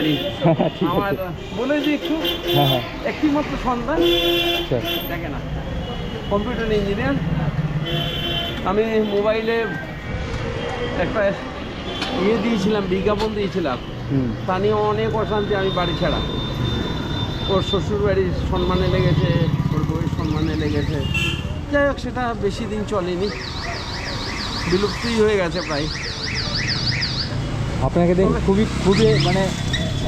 পারি ঠিক আমার বলে যে একটু হ্যাঁ হ্যাঁ। একটি মাত্র সন্তান আচ্ছা। দেখে না। Computer engineer. আমি মোবাইলে একটা ইয়ে দিয়েছিলাম বিজ্ঞাপন দিয়েছিলাম। তা নিয়ে অনেক অশান্তি আমি বাড়ি ছাড়া। ওর শ্বশুর বাড়ির সম্মানে লেগেছে ওর বউয়ের সম্মানে লেগেছে। যাই হোক সেটা বেশি দিন চলেনি। বিলুপ্তই হয়ে গেছে প্রায়। আপনাকে দেখে খুবই খুবই মানে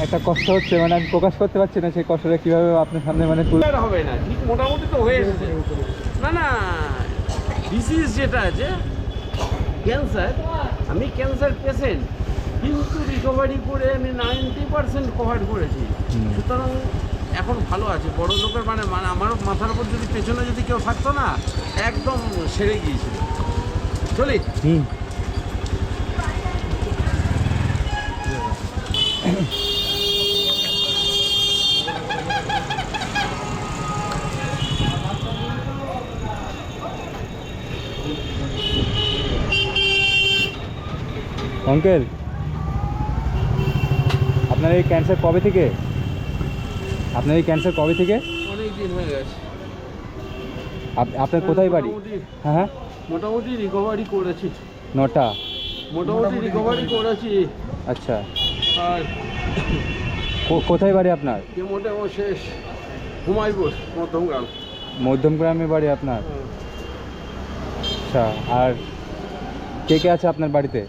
একটা কষ্ট হচ্ছে মানে আমি প্রকাশ করতে পারছি না সেই কষ্টটা কীভাবে আপনার সামনে মানে তুলে হবে না ঠিক মোটামুটি তো হয়ে এসেছে। না না ডিসিজ যেটা আছে ক্যান্সার আমি ক্যান্সার পেশেন্ট কিন্তু রিকভারি করে আমি নাইনটি পার্সেন্ট কভার করেছি। সুতরাং এখন ভালো আছে বড় লোকের মানে মানে আমার মাথার উপর যদি পেছনে যদি কেউ থাকতো না একদম সেরে গিয়েছিল। চলি। হুম। অঙ্কেল আপনার এই ক্যান্সার কবে থেকে? আপনার এই ক্যান্সার কবে থেকে? অনেক দিন হয়ে গেছে। আপনার কোথায় বাড়ি? হ্যাঁ হ্যাঁ। মোটামুটি রিকভারি করেছি। নটা। মোটামুটি রিকভারি করেছি। আচ্ছা। আর কোথায় বাড়ি আপনার? কেমোটেমো শেষ। হুমায়ুপুর মধ্যমগ্রাম মধ্যমগ্রামে বাড়ি আপনার? আচ্ছা আর কে কে আছে আপনার বাড়িতে?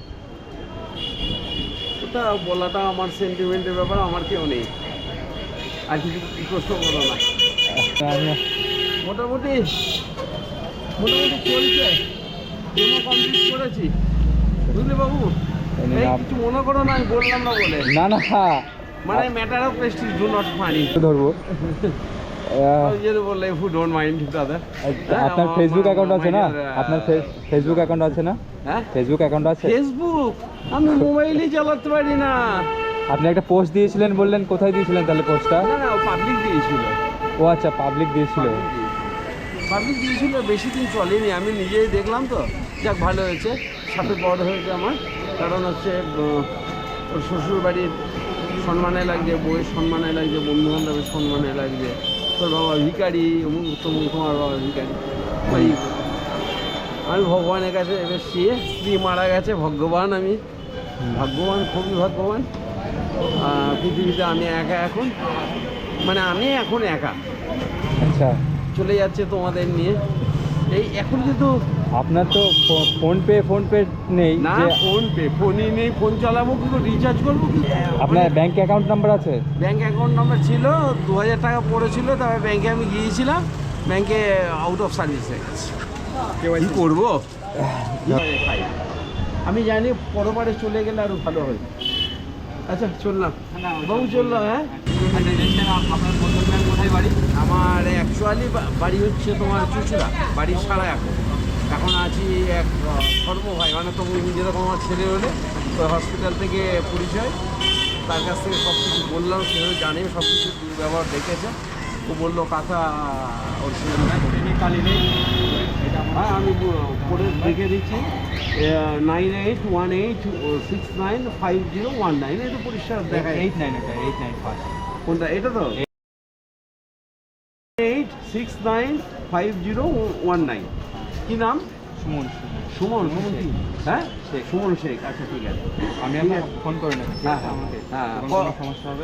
ওটা বলাটা আমার সেন্টিমেন্টের ব্যাপার আমার কেউ নেই। আর কিছু প্রশ্ন করো না। মোটামুটি মোটামুটি চলছে। ডেমো কমপ্লিট করেছি। বুঝলি বাবু? কিছু মনে করো না আমি বললাম না বলে। না না। মানে matter of prestige do not money ধরবো। মাইন্ড আপনার ফেসবুক অ্যাকাউন্ট আছে না? আপনার ফেসবুক অ্যাকাউন্ট আছে না? হ্যাঁ? ফেসবুক অ্যাকাউন্ট আছে? ফেসবুক আমি মোবাইলই চালাতে পারি না। আপনি একটা পোস্ট দিয়েছিলেন বললেন কোথায় দিয়েছিলেন তাহলে পোস্টটা না না পাবলিক দিয়েছিল। ও আচ্ছা পাবলিক দিয়েছিল। পাবলিক দিয়েছিল। বেশি দিন চলেনি। আমি নিজেই দেখলাম তো। যাক ভালো হয়েছে। সাথে বড় হয়েছে আমার। কারণ হচ্ছে ওর শ্বশুর বাড়ির সম্মানে লাগছে বউয়ের সম্মানে লাগছে বন্ধু বান্ধবের সম্মানে লাগছে। তোর বাবা ভিকারি তমুক তোমার বাবা ভিকারি ওই আমি ভগবানের কাছে এবার শুয়ে স্ত্রী মারা গেছে ভগবান আমি। ভাগ্যবান খুবই ভাগ্যবান। পৃথিবীতে আমি একা এখন। মানে আমি এখন একা। আচ্ছা। চলে যাচ্ছে তোমাদের নিয়ে। এই এখন কিন্তু আপনার তো ফোন পে ফোন পে নেই না ফোন পে ফোনই নেই ফোন চালাবো কিন্তু রিচার্জ করব কি আপনার ব্যাংক অ্যাকাউন্ট নাম্বার আছে? ব্যাংক অ্যাকাউন্ট নাম্বার ছিল দু হাজার টাকা পড়েছিল তবে ব্যাংকে আমি গিয়েছিলাম ব্যাংকে আউট অফ সার্ভিস হয়ে গেছে। কি করব। আমি জানি পরবারে চলে গেলে আরও ভালো হয়। আচ্ছা চললাম। বাবু চললাম হ্যাঁ? বাড়ি আমার অ্যাকচুয়ালি বাড়ি হচ্ছে তোমার চুচুড়া বাড়ির সারা এখন। এখন আছি এক আহ, সর্বভাই মানে তুমি যেরকম আমার ছেলে হলে তো হসপিটাল থেকে পরিচয়। তার কাছ থেকে সব কিছু বললাম সেভাবে জানে সব কিছু ব্যবহার দেখেছে। ও বলল কাকা ওর হ্যাঁ আমি করে দেখে দিচ্ছি। Nine eight one eight six nine five zero one nine এটা পরিষ্কার দেখা এইট নাইন এটা এইট নাইন ফার্স্ট কোনটা? এটা তো? Eight six nine five zero one nine কী নাম? সুমন সুমন সুমন হ্যাঁ। সুমন শেখ। আচ্ছা ঠিক আছে। আমি আপনাকে ফোন করে নেব। হ্যাঁ হ্যাঁ। হ্যাঁ সমস্যা হবে?